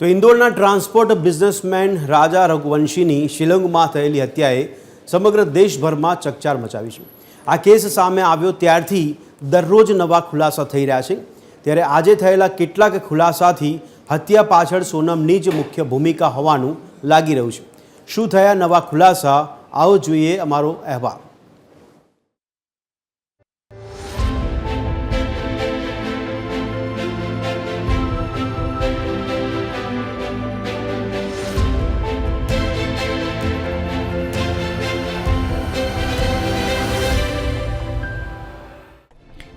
તો ઇન્દોરના transport businessman રાજા રઘુવંશીની શિલોંગમાં થયેલી હત્યાએ સમગ્ર દેશભરમાં ચકચાર મચાવી છે. આ કેસ સામે આવ્યો ત્યારથી દરરોજ નવા ખુલાસા થઈ રહ્યા છે. ત્યારે આજે થયેલા કેટલાક ખુલાસાથી હત્યા પાછળ સોનમની જ મુખ્ય ભૂમિકા હોવાનું લાગી રહ્યું છે. શું થયા નવા ખુલાસા? આવો જોઈએ અમારો અહેવાલ.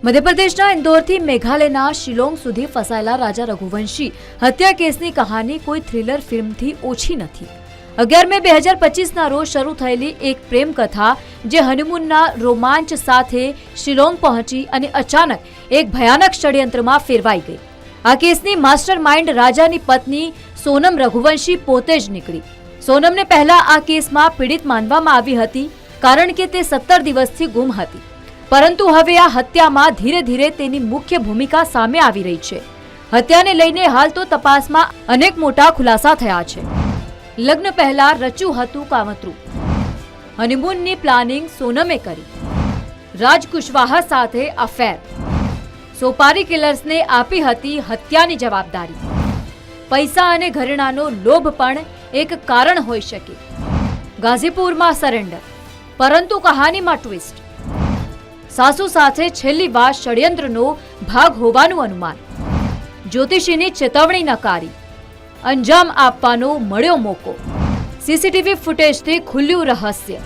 મધ્યપ્રદેશના ઇન્દોરથી મેઘાલયના શિલોંગ સુધી ફસાયેલા રાજા રઘુવંશી હત્યા કેસની કહાની કોઈ થ્રિલર ફિલ્મથી ઓછી નથી. અગિયાર મે બે હજાર પચીસના રોજ શરૂ થયેલી એક પ્રેમ કથા, જે હનીમૂનના રોમાંચ સાથે શિલોંગ પહોંચી અને અચાનક એક ભયાનક ષડયંત્રમાં ફેરવાઈ ગઈ. આ કેસની માસ્ટર માઇન્ડ રાજાની પત્ની સોનમ રઘુવંશી પોતે જ નીકળી. સોનમને પહેલા આ કેસમાં પીડિત માનવામાં આવી હતી, કારણ કે તે સત્તર દિવસથી ગુમ હતી. પરંતુ હવે આ હત્યામાં ધીરે ધીરે તેની મુખ્ય ભૂમિકા સામે આવી રહી છે. હત્યાને લઈને હાલ તો તપાસમાં અનેક મોટા ખુલાસા થયા છે. લગ્ન પહેલા રચ્યું હતું કાવતરું. હનીમૂનની પ્લાનિંગ સોનમે કરી. રાજ કુશવાહા સાથે અફેર સોપારી કિલર્સને આપી હતી હત્યાની જવાબદારી. પૈસા અને ઘરેણાનો લોભ પણ એક કારણ હોઈ શકે. ગાઝીપુરમાં સરેન્ડર પરંતુ કહાનીમાં ટ્વિસ્ટ સાસુ સાથે છેલ્લી વાર ષડયંત્રનો ભાગ હોવાનું અનુમાન. જ્યોતિષીની ચેતવણી નકારી. અંજામ આપવાનો મળ્યો મોકો. સીસીટીવી ફૂટેજથી ખુલ્યું રહસ્ય.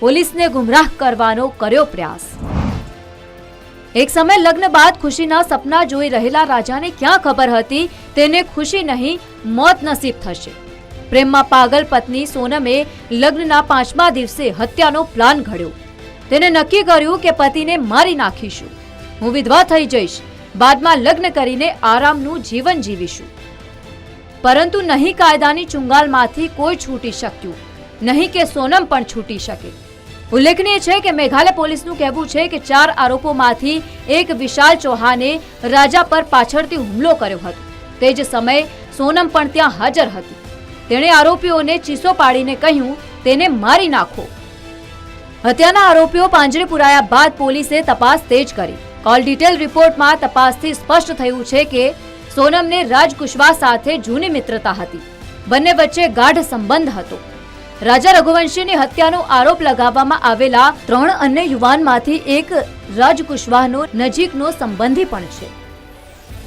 પોલીસને ગુમરાહ કરવાનો કર્યો પ્રયાસ. એક સમય લગ્ન બાદ ખુશીના સપના જોઈ રહેલા રાજાને ક્યાં ખબર હતી તેને ખુશી નહીં, મોત નસીબ થશે. પ્રેમમાં પાગલ પત્ની સોનમે લગ્નના પાંચમા દિવસે હત્યાનો પ્લાન ઘડ્યો. તેને નક્કી કર્યું કે પતિને મારી નાખીશું. હું વિધવા થઈ જઈશ. બાદમાં લગ્ન કરીને આરામનું જીવન જીવીશું. પરંતુ નહીં કાયદાની ચુંગાલમાંથી કોઈ છૂટી શક્યું. નહીં કે સોનમ પણ છૂટી શકે. ઉલ્લેખનીય છે કે મેઘાલય પોલીસનું કહેવું છે કે ચાર આરોપોમાંથી એક વિશાલ ચૌહાણે રાજા પર પાછળથી હુમલો કર્યો હતો. તે જ સમયે સોનમ પણ ત્યાં હાજર હતી. તેણે આરોપીઓને ચીસો પાડીને કહ્યું, તેને મારી નાખો. હત્યાના આરોપીઓ પાંજરે પુરાયા બાદ પોલીસે તપાસ તેજ કરી. કોલ ડિટેલ રિપોર્ટમાં તપાસથી સ્પષ્ટ થયું છે કે સોનમને રાજ કુશવા સાથે જૂની મિત્રતા હતી. બંને વચ્ચે ગાઢ સંબંધ હતો. રાજા રઘુવંશીની હત્યાનો આરોપ લગાવવામાં આવેલા ત્રણ અન્ય યુવાનમાંથી એક રાજ કુશવાહનો નજીકનો સંબંધી પણ છે.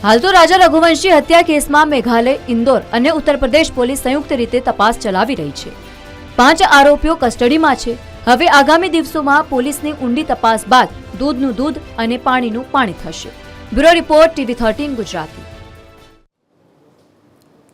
હાલ તો રાજા રઘુવંશી હત્યા કેસમાં મેઘાલય, ઇન્દોર અને ઉત્તર પ્રદેશ પોલીસ સંયુક્ત રીતે તપાસ ચલાવી રહી છે. પાંચ આરોપીઓ કસ્ટડીમાં છે. હવે આગામી દિવસોમાં પોલીસની ઊંડી તપાસ બાદ દૂધનું દૂધ અને પાણીનું પાણી થશે. Bureau report TV thirteen Gujarati.